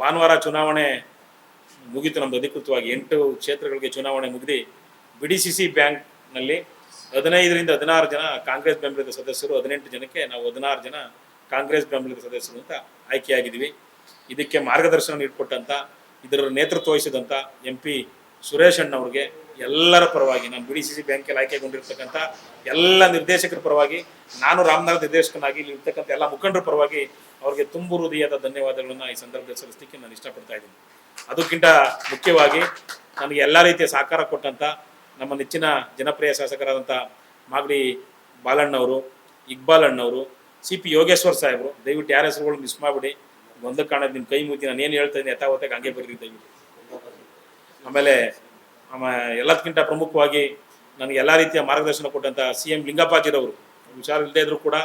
ಭಾನುವಾರ ಚುನಾವಣೆ ಮುಗಿತು. ನಮ್ದು ಅಧಿಕೃತವಾಗಿ ಎಂಟು ಕ್ಷೇತ್ರಗಳಿಗೆ ಚುನಾವಣೆ ಮುಗಿದು ಬಿ ಡಿ ಸಿ ಸಿ ಬ್ಯಾಂಕ್ನಲ್ಲಿ ಹದಿನೈದರಿಂದ ಹದಿನಾರು ಜನ ಕಾಂಗ್ರೆಸ್ ಬೆಂಬಲಿತ ಸದಸ್ಯರು, ಹದಿನೆಂಟು ಜನಕ್ಕೆ ನಾವು ಹದಿನಾರು ಜನ ಕಾಂಗ್ರೆಸ್ ಬೆಂಬಲಿತ ಸದಸ್ಯರು ಅಂತ ಆಯ್ಕೆಯಾಗಿದ್ದೀವಿ. ಇದಕ್ಕೆ ಮಾರ್ಗದರ್ಶನ ನೀಡಿಕೊಟ್ಟಂಥ ಇದರ ನೇತೃತ್ವ ವಹಿಸಿದಂಥ ಎಂ ಪಿ ಸುರೇಶ್ ಅಣ್ಣವ್ರಿಗೆ ಎಲ್ಲರ ಪರವಾಗಿ, ನಾನು ಬಿ ಡಿ ಸಿ ಸಿ ಬ್ಯಾಂಕಲ್ಲಿ ಆಯ್ಕೆಗೊಂಡಿರ್ತಕ್ಕಂಥ ಎಲ್ಲ ನಿರ್ದೇಶಕರ ಪರವಾಗಿ, ನಾನು ರಾಮನಗರ ನಿರ್ದೇಶಕನಾಗಿ ಇಲ್ಲಿ ಇರ್ತಕ್ಕಂಥ ಎಲ್ಲ ಮುಖಂಡರ ಪರವಾಗಿ ಅವರಿಗೆ ತುಂಬು ಹೃದಯದ ಧನ್ಯವಾದಗಳನ್ನು ಈ ಸಂದರ್ಭದಲ್ಲಿ ಸಲ್ಲಿಸಲಿಕ್ಕೆ ನಾನು ಇಷ್ಟಪಡ್ತಾ ಇದ್ದೀನಿ. ಅದಕ್ಕಿಂತ ಮುಖ್ಯವಾಗಿ ನನಗೆ ಎಲ್ಲ ರೀತಿಯ ಸಹಕಾರ ಕೊಟ್ಟಂಥ ನಮ್ಮ ನೆಚ್ಚಿನ ಜನಪ್ರಿಯ ಶಾಸಕರಾದಂಥ ಮಾಗಡಿ ಬಾಲಣ್ಣವರು, ಇಕ್ಬಾಲ್ ಅಣ್ಣವರು, ಸಿ ಪಿ ಯೋಗೇಶ್ವರ್ ಸಾಹೇಬರು, ದಯವಿಟ್ಟು ಯಾರ ಹೆಸರುಗಳು ಮಿಸ್ ಮಾಡಿಬಿಡಿ. ಒಂದು ಕಾಣೋದು ನಿಮ್ಮ ಕೈ ಮುಗಿದು ನಾನು ಏನು ಹೇಳ್ತಾ ಇದ್ದೀನಿ ಯಥಾವತ್ತಾಗಿ ಹಂಗೆ ಬರೀರಿ ದಯವಿಟ್ಟು. ಆಮೇಲೆ ಆಮ ಎಲ್ಲದಕ್ಕಿಂತ ಪ್ರಮುಖವಾಗಿ ನನಗೆ ಎಲ್ಲ ರೀತಿಯ ಮಾರ್ಗದರ್ಶನ ಕೊಟ್ಟಂಥ ಸಿ ಎಂ ಲಿಂಗಪ್ಪಾಜಿರವರು. ಹುಷಾರಿಲ್ಲದೆ ಇದ್ರೂ ಕೂಡ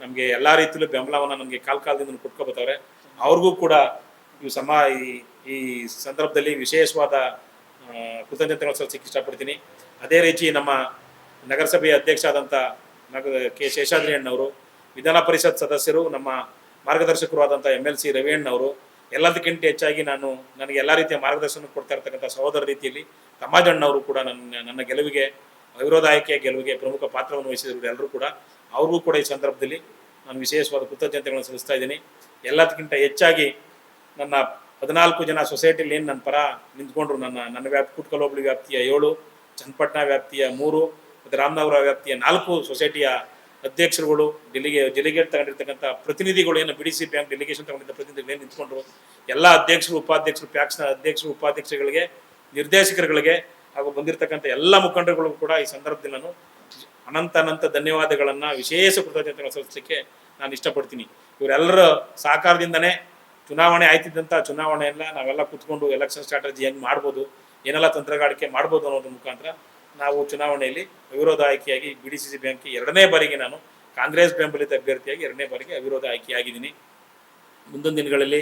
ನಮಗೆ ಎಲ್ಲ ರೀತಿಯಲ್ಲೂ ಬೆಂಬಲವನ್ನು ನಮಗೆ ಕಾಲ ಕಾಲದಿಂದ ಕೊಟ್ಕೊಬತ್ತವ್ರೆ. ಅವ್ರಿಗೂ ಕೂಡ ಈ ಸಮ ಈ ಸಂದರ್ಭದಲ್ಲಿ ವಿಶೇಷವಾದ ಕೃತಜ್ಞತೆಗಳು ಸಲ್ಲಿಸಕ್ಕೆ ಇಷ್ಟಪಡ್ತೀನಿ. ಅದೇ ರೀತಿ ನಮ್ಮ ನಗರಸಭೆಯ ಅಧ್ಯಕ್ಷ ಆದಂಥ ನಗ, ಕೆ ಶೇಷಾದ್ರಿ ಅಣ್ಣವರು ವಿಧಾನ ಪರಿಷತ್ ಸದಸ್ಯರು, ನಮ್ಮ ಮಾರ್ಗದರ್ಶಕರು ಆದಂಥ ಎಂ ಎಲ್ ಸಿ ರವಿ ಎಲ್ಲದಕ್ಕಿಂತ ಹೆಚ್ಚಾಗಿ ನಾನು ನನಗೆ ಎಲ್ಲ ರೀತಿಯ ಮಾರ್ಗದರ್ಶನ ಕೊಡ್ತಾ ಇರ್ತಕ್ಕಂಥ ಸಹೋದರ ರೀತಿಯಲ್ಲಿ ತಮ್ಮಾಜಣ್ಣವರು ಕೂಡ ನನ್ನ ನನ್ನ ಗೆಲುವಿಗೆ ಅವಿರೋಧ ಆಯ್ಕೆಯ ಗೆಲುವಿಗೆ ಪ್ರಮುಖ ಪಾತ್ರವನ್ನು ವಹಿಸಿದ್ರು ಎಲ್ಲರೂ ಕೂಡ. ಅವ್ರಿಗೂ ಕೂಡ ಈ ಸಂದರ್ಭದಲ್ಲಿ ನಾನು ವಿಶೇಷವಾದ ಕೃತಜ್ಞತೆಗಳನ್ನು ಸಲ್ಲಿಸ್ತಾ ಇದ್ದೀನಿ. ಎಲ್ಲದಕ್ಕಿಂತ ಹೆಚ್ಚಾಗಿ ನನ್ನ ಹದಿನಾಲ್ಕು ಜನ ಸೊಸೈಟಿಲಿ ಏನು ನನ್ನ ಪರ ನಿಂತ್ಕೊಂಡ್ರು ನನ್ನ ನನ್ನ ವ್ಯಾಪ್ ಕುಟ್ಕಲೋಬಳಿ ವ್ಯಾಪ್ತಿಯ ಏಳು, ಚನ್ನಪಟ್ಟಣ ವ್ಯಾಪ್ತಿಯ ಮೂರು, ಮತ್ತು ರಾಮನಗರ ವ್ಯಾಪ್ತಿಯ ನಾಲ್ಕು ಸೊಸೈಟಿಯ ಅಧ್ಯಕ್ಷರುಗಳು, ಡೆಲಿಗೆ, ಡೆಲಿಗೇಟ್ ತಗೊಂಡಿರ್ತಕ್ಕಂಥ ಪ್ರತಿನಿಧಿಗಳು ಏನು B D C bank delegation ತಗೊಂಡಿದ್ದ ಪ್ರತಿನಿಧಿಗಳು ಏನು ನಿಂತ್ಕೊಂಡ್ರು. ಎಲ್ಲ ಅಧ್ಯಕ್ಷರು, ಉಪಾಧ್ಯಕ್ಷರು, ಪ್ಯಾಕ್ಸ್ನ ಅಧ್ಯಕ್ಷರು, ಉಪಾಧ್ಯಕ್ಷರುಗಳಿಗೆ ನಿರ್ದೇಶಕರುಗಳಿಗೆ ಹಾಗೂ ಬಂದಿರತಕ್ಕಂಥ ಎಲ್ಲ ಮುಖಂಡರುಗಳಿಗೂ ಕೂಡ ಈ ಸಂದರ್ಭದಲ್ಲಿ ನಾನು ಅನಂತ ಅನಂತ ಧನ್ಯವಾದಗಳನ್ನು, ವಿಶೇಷ ಕೃತಜ್ಞತೆಗಳನ್ನು ಸಲ್ಲಿಸಲಿಕ್ಕೆ ನಾನು ಇಷ್ಟಪಡ್ತೀನಿ. ಇವರೆಲ್ಲರ ಸಹಕಾರದಿಂದನೇ ಚುನಾವಣೆ ಆಯ್ತಿದ್ದಂಥ ಚುನಾವಣೆಯೆಲ್ಲ ನಾವೆಲ್ಲ ಕೂತ್ಕೊಂಡು ಎಲೆಕ್ಷನ್ ಸ್ಟ್ರಾಟಜಿ ಹೆಂಗೆ ಮಾಡ್ಬೋದು, ಏನೆಲ್ಲ ತಂತ್ರಗಾರಿಕೆ ಮಾಡ್ಬೋದು ಅನ್ನೋದ್ರ ಮುಖಾಂತರ ನಾವು ಚುನಾವಣೆಯಲ್ಲಿ ಅವಿರೋಧ ಆಯ್ಕೆಯಾಗಿ ಬಿ ಡಿ ಸಿ ಸಿ ಬ್ಯಾಂಕ್ಗೆ ಎರಡನೇ ಬಾರಿಗೆ ನಾನು ಕಾಂಗ್ರೆಸ್ ಬೆಂಬಲಿತ ಅಭ್ಯರ್ಥಿಯಾಗಿ ಎರಡನೇ ಬಾರಿಗೆ ಅವಿರೋಧ ಆಯ್ಕೆಯಾಗಿದ್ದೀನಿ ಮುಂದಿನ ದಿನಗಳಲ್ಲಿ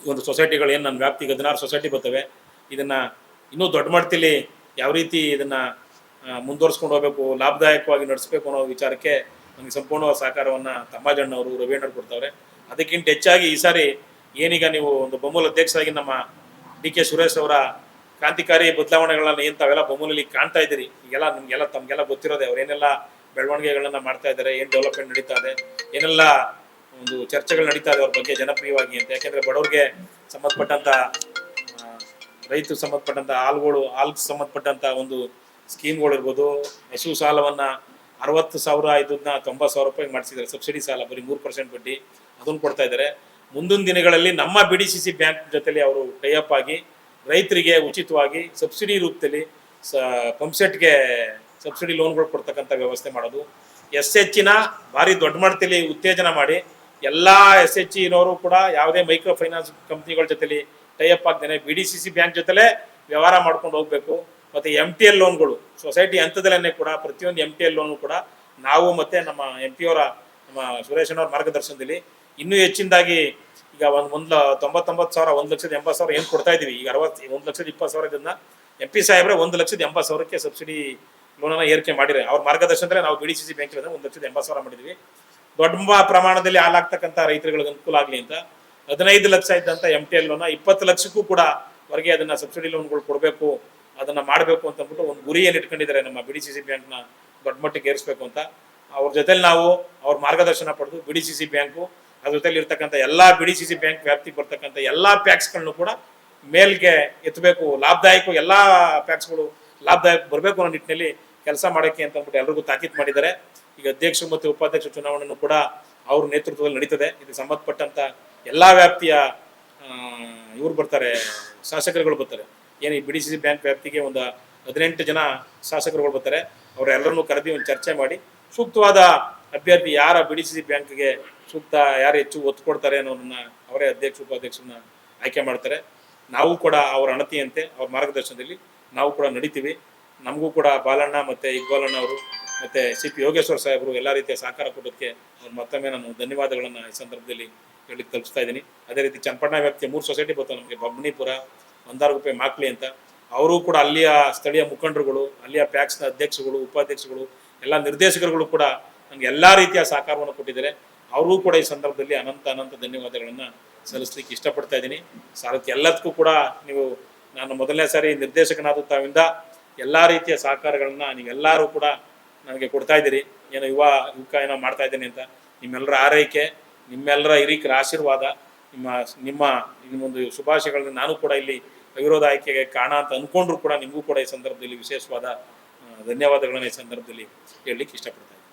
ಒಂದು ಸೊಸೈಟಿಗಳು ಏನು ನನ್ನ ವ್ಯಾಪ್ತಿಗೆ ಹದಿನಾರು ಸೊಸೈಟಿ ಬರ್ತವೆ ಇದನ್ನು ಇನ್ನೂ ದೊಡ್ಡ ಮಟ್ಟದಲ್ಲಿ ಯಾವ ರೀತಿ ಇದನ್ನು ಮುಂದುವರ್ಸ್ಕೊಂಡು ಹೋಗಬೇಕು ಲಾಭದಾಯಕವಾಗಿ ನಡೆಸಬೇಕು ಅನ್ನೋ ವಿಚಾರಕ್ಕೆ ನಮಗೆ ಸಂಪೂರ್ಣ ಸಹಕಾರವನ್ನು ತಮ್ಮಾಜಣ್ಣವರು ರವೀಣ್ಣವ್ರು ಕೊಡ್ತಾವ್ರೆ. ಅದಕ್ಕಿಂತ ಹೆಚ್ಚಾಗಿ ಈ ಸಾರಿ ಏನೀಗ ನೀವು ಒಂದು ಬೊಮ್ಮೂಲ ಅಧ್ಯಕ್ಷರಾಗಿ ನಮ್ಮ ಡಿ ಕೆ ಸುರೇಶ್ ಅವರ ಕ್ರಾಂತಿಕಾರಿ ಬದಲಾವಣೆಗಳನ್ನ ಏನು ತಾವೆಲ್ಲ ಬೊಮ್ಮೂಲಲ್ಲಿ ಕಾಣ್ತಾ ಇದ್ದೀರಿ ಈಗೆಲ್ಲ ನಮಗೆಲ್ಲ ತಮಗೆಲ್ಲ ಗೊತ್ತಿರೋದೆ ಅವ್ರು ಏನೆಲ್ಲ ಬೆಳವಣಿಗೆಗಳನ್ನ ಮಾಡ್ತಾ ಇದ್ದಾರೆ ಏನು ಡೆವಲಪ್ಮೆಂಟ್ ನಡೀತಾ ಇದೆ ಏನೆಲ್ಲ ಒಂದು ಚರ್ಚೆಗಳು ನಡೀತಾ ಇದೆ ಅವ್ರ ಬಗ್ಗೆ ಜನಪ್ರಿಯವಾಗಿ ಅಂತ. ಯಾಕೆಂದ್ರೆ ಬಡವ್ರಿಗೆ ಸಂಬಂಧಪಟ್ಟಂತ ಆ, ರೈತರಿಗೆ ಸಂಬಂಧಪಟ್ಟಂತ ಹಾಲ್ಗಳು, ಹಾಲ್ಗೆ ಸಂಬಂಧಪಟ್ಟಂತ ಒಂದು ಸ್ಕೀಮ್ಗಳು ಇರ್ಬೋದು. ಹಸು ಸಾಲವನ್ನ ಅರವತ್ತು ಸಾವಿರ ಇದನ್ನ ತೊಂಬತ್ತು ಸಾವಿರ ರೂಪಾಯಿ ಮಾಡಿಸಿದ್ದಾರೆ. ಸಬ್ಸಿಡಿ ಸಾಲ, ಬರೀ ಮೂರು ಪರ್ಸೆಂಟ್ ಬಡ್ಡಿ ಅದನ್ನು ಕೊಡ್ತಾ ಇದ್ದಾರೆ. ಮುಂದಿನ ದಿನಗಳಲ್ಲಿ ನಮ್ಮ B D C C bank ಜೊತೆಲಿ ಅವರು ಟೈಅಪ್ ಆಗಿ ರೈತರಿಗೆ ಉಚಿತವಾಗಿ ಸಬ್ಸಿಡಿ ರೂಪದಲ್ಲಿ ಸ, ಪಂಪ್ಸೆಟ್ಗೆ ಸಬ್ಸಿಡಿ ಲೋನ್ಗಳು ಕೊಡ್ತಕ್ಕಂಥ ವ್ಯವಸ್ಥೆ ಮಾಡೋದು. ಎಸ್ ಹೆಚ್ಚಿನ ಭಾರಿ ದೊಡ್ಡ ಮಟ್ಟದಲ್ಲಿ ಉತ್ತೇಜನ ಮಾಡಿ ಎಲ್ಲ ಎಸ್ ಎಚ್ ಇರೋರು ಕೂಡ ಯಾವುದೇ ಮೈಕ್ರೋ ಫೈನಾನ್ಸ್ ಕಂಪ್ನಿಗಳ ಜೊತೆಲಿ tie up ಆಗ್ದೇನೆ B D C C bank ಜೊತೆಲೇ ವ್ಯವಹಾರ ಮಾಡ್ಕೊಂಡು ಹೋಗಬೇಕು. ಮತ್ತು ಎಂ ಟಿ ಎಲ್ ಲೋನ್ಗಳು ಸೊಸೈಟಿ ಹಂತದಲ್ಲೇ ಕೂಡ ಪ್ರತಿಯೊಂದು ಎಂ ಟಿ ಎಲ್ ಲೋನು ಕೂಡ ನಾವು ಮತ್ತು ನಮ್ಮ ಎಂ ಪಿ ಅವರ, ನಮ್ಮ ಸುರೇಶನವ್ರ ಮಾರ್ಗದರ್ಶನದಲ್ಲಿ ಇನ್ನೂ ಹೆಚ್ಚಿನದಾಗಿ ಈಗ ಒಂದು ಒಂದು ತೊಂಬತ್ತೊಂಬತ್ತು ಸಾವಿರ, ಒಂದು ಲಕ್ಷದ ಎಂಬತ್ತು ಸಾವಿರ ಏನು ಕೊಡ್ತಾ ಇದೀವಿ ಈಗ ಅರವತ್ತು, ಒಂದು ಲಕ್ಷದ ಇಪ್ಪತ್ತು ಸಾವಿರ ಇದನ್ನ ಎಂ ಪಿ ಸಾಹೇಬ್ರೆ ಒಂದು ಲಕ್ಷದ ಎಂಬತ್ತು ಸಾವಿರಕ್ಕೆ ಸಬ್ಸಿಡಿ ಲೋನನ್ನು ಏರಿಕೆ ಮಾಡಿದ್ರೆ ಅವ್ರ ಮಾರ್ಗದರ್ಶನದಲ್ಲಿ ನಾವು B D C C bank ಒಂದು ಲಕ್ಷದ ಎಂಬತ್ತು ಸಾವಿರ ಮಾಡಿದ್ವಿ ದೊಡ್ಡ ಪ್ರಮಾಣದಲ್ಲಿ ಹಾಲಾಗ್ತಕ್ಕಂಥ ರೈತರುಗಳಿಗೆ ಅನುಕೂಲ ಆಗಲಿ ಅಂತ ಹದಿನೈದು ಲಕ್ಷ ಇದ್ದಂಥ ಎಂ ಟಿ ಎಲ್ ಲೋನ ಇಪ್ಪತ್ತು ಲಕ್ಷಕ್ಕೂ ಕೂಡ ಹೊರಗೆ ಅದನ್ನ ಸಬ್ಸಿಡಿ ಲೋನ್ಗಳು ಕೊಡಬೇಕು, ಅದನ್ನ ಮಾಡಬೇಕು ಅಂತ ಅಂದ್ಬಿಟ್ಟು ಒಂದು ಗುರಿಯನ್ನು ಇಟ್ಕೊಂಡಿದ್ದಾರೆ ನಮ್ಮ ಬಿ ಡಿ ಸಿ ಸಿ ಬ್ಯಾಂಕ್ನ ದೊಡ್ಡ ಮಟ್ಟಿಗೆ ಏರಿಸಬೇಕು ಅಂತ. ಅವ್ರ ಜೊತೆಲಿ ನಾವು ಅವ್ರ ಮಾರ್ಗದರ್ಶನ ಪಡೆದು B D C C bank ಅದ್ರ ಜೊತೆಲಿ ಇರ್ತಕ್ಕಂಥ ಎಲ್ಲ B D C C bank ವ್ಯಾಪ್ತಿಗೆ ಬರ್ತಕ್ಕಂಥ ಎಲ್ಲ ಪ್ಯಾಕ್ಸ್ಗಳನ್ನು ಕೂಡ ಮೇಲ್ಗೆ ಎತ್ತಬೇಕು ಲಾಭದಾಯಕ ಎಲ್ಲ ಪ್ಯಾಕ್ಸ್ಗಳು ಲಾಭದಾಯಕ ಬರಬೇಕು ಅನ್ನೋ ನಿಟ್ಟಿನಲ್ಲಿ ಕೆಲಸ ಮಾಡೋಕ್ಕೆ ಅಂತ ಅಂದ್ಬಿಟ್ಟು ಎಲ್ರಿಗೂ ತಾಕೀತು ಮಾಡಿದ್ದಾರೆ. ಈಗ ಅಧ್ಯಕ್ಷರು ಮತ್ತು ಉಪಾಧ್ಯಕ್ಷ ಚುನಾವಣೆಯನ್ನು ಕೂಡ ಅವ್ರ ನೇತೃತ್ವದಲ್ಲಿ ನಡೀತದೆ. ಇದಕ್ಕೆ ಸಂಬಂಧಪಟ್ಟಂತ ಎಲ್ಲಾ ವ್ಯಾಪ್ತಿಯ ಇವ್ರು ಬರ್ತಾರೆ, ಶಾಸಕರುಗಳು ಬರ್ತಾರೆ. ಏನು ಈ ಬಿ ಡಿ ಸಿ ಬ್ಯಾಂಕ್ ವ್ಯಾಪ್ತಿಗೆ ಒಂದು ಹದಿನೆಂಟು ಜನ ಶಾಸಕರುಗಳು ಬರ್ತಾರೆ. ಅವರೆಲ್ಲರನ್ನೂ ಕರೆದಿ ಒಂದು ಚರ್ಚೆ ಮಾಡಿ, ಸೂಕ್ತವಾದ ಅಭ್ಯರ್ಥಿ ಯಾರ ಬಿ ಡಿ ಸಿ ಬ್ಯಾಂಕ್ಗೆ ಸೂಕ್ತ, ಯಾರು ಹೆಚ್ಚು ಒತ್ತು ಕೊಡ್ತಾರೆ ಅನ್ನೋದನ್ನ ಅವರೇ ಅಧ್ಯಕ್ಷ, ಉಪಾಧ್ಯಕ್ಷರನ್ನ ಆಯ್ಕೆ ಮಾಡ್ತಾರೆ. ನಾವು ಕೂಡ ಅವರ ಅಣತಿಯಂತೆ, ಅವ್ರ ಮಾರ್ಗದರ್ಶನದಲ್ಲಿ ನಾವು ಕೂಡ ನಡಿತೀವಿ. ನಮಗೂ ಕೂಡ ಬಾಲಣ್ಣ ಮತ್ತು ಇಕ್ಬಾಲಣ್ಣ ಅವರು ಮತ್ತು ಸಿ ಪಿ ಯೋಗೇಶ್ವರ ಸಾಹೇಬರು ಎಲ್ಲ ರೀತಿಯ ಸಹಕಾರ ಕೊಡೋಕ್ಕೆ ಅವ್ರು ಮತ್ತೊಮ್ಮೆ ನಾನು ಧನ್ಯವಾದಗಳನ್ನು ಈ ಸಂದರ್ಭದಲ್ಲಿ ಹೇಳಿ ತಲುಪಿಸ್ತಾ ಇದ್ದೀನಿ. ಅದೇ ರೀತಿ ಚನ್ನಪಟ್ಟಣ ವ್ಯಾಪ್ತಿಯ ಮೂರು ಸೊಸೈಟಿ ಬರ್ತಾವೆ ನಮಗೆ ಬಬ್ಣಿಪುರ ಮಂದಾರಗುಪ್ಪೆ, ಮಾಕ್ಲಿ ಅಂತ. ಅವರು ಕೂಡ ಅಲ್ಲಿಯ ಸ್ಥಳೀಯ ಮುಖಂಡರುಗಳು, ಅಲ್ಲಿಯ ಪ್ಯಾಕ್ಸ್ನ ಅಧ್ಯಕ್ಷಗಳು ಉಪಾಧ್ಯಕ್ಷಗಳು ಎಲ್ಲ ನಿರ್ದೇಶಕರುಗಳು ಕೂಡ ನನಗೆ ಎಲ್ಲ ರೀತಿಯ ಸಹಕಾರವನ್ನು ಕೊಟ್ಟಿದ್ದಾರೆ. ಅವರೂ ಕೂಡ ಈ ಸಂದರ್ಭದಲ್ಲಿ ಅನಂತ ಅನಂತ ಧನ್ಯವಾದಗಳನ್ನು ಸಲ್ಲಿಸ್ಲಿಕ್ಕೆ ಇಷ್ಟಪಡ್ತಾ ಇದ್ದೀನಿ. ಸಾಲಕ್ಕೆ ಎಲ್ಲದಕ್ಕೂ ಕೂಡ ನೀವು, ನಾನು ಮೊದಲನೇ ಸಾರಿ ನಿರ್ದೇಶಕನಾದ ತಾವಿಂದ ಎಲ್ಲ ರೀತಿಯ ಸಹಕಾರಗಳನ್ನ ನೀವೆಲ್ಲರೂ ಕೂಡ ನನಗೆ ಕೊಡ್ತಾ ಇದ್ದೀರಿ. ಏನೋ ಯುವ ಯುವಕ ಏನೋ ಮಾಡ್ತಾ ಇದ್ದೀನಿ ಅಂತ. ನಿಮ್ಮೆಲ್ಲರ ಆರೈಕೆ, ನಿಮ್ಮೆಲ್ಲರ ಹಿರಿಕರ ಆಶೀರ್ವಾದ, ನಿಮ್ಮ ನಿಮ್ಮ ನಿಮ್ಮೊಂದು ಶುಭಾಶಯಗಳನ್ನ ನಾನು ಕೂಡ ಇಲ್ಲಿ ಅವಿರೋಧ ಆಯ್ಕೆಗೆ ಕಾಣ ಅಂತ ಅಂದ್ಕೊಂಡ್ರು ಕೂಡ ನಿಮಗೂ ಕೂಡ ಈ ಸಂದರ್ಭದಲ್ಲಿ ವಿಶೇಷವಾದ ಧನ್ಯವಾದಗಳನ್ನು ಈ ಸಂದರ್ಭದಲ್ಲಿ ಹೇಳಲಿಕ್ಕೆ ಇಷ್ಟಪಡ್ತಾ ಇದ್ದೀನಿ.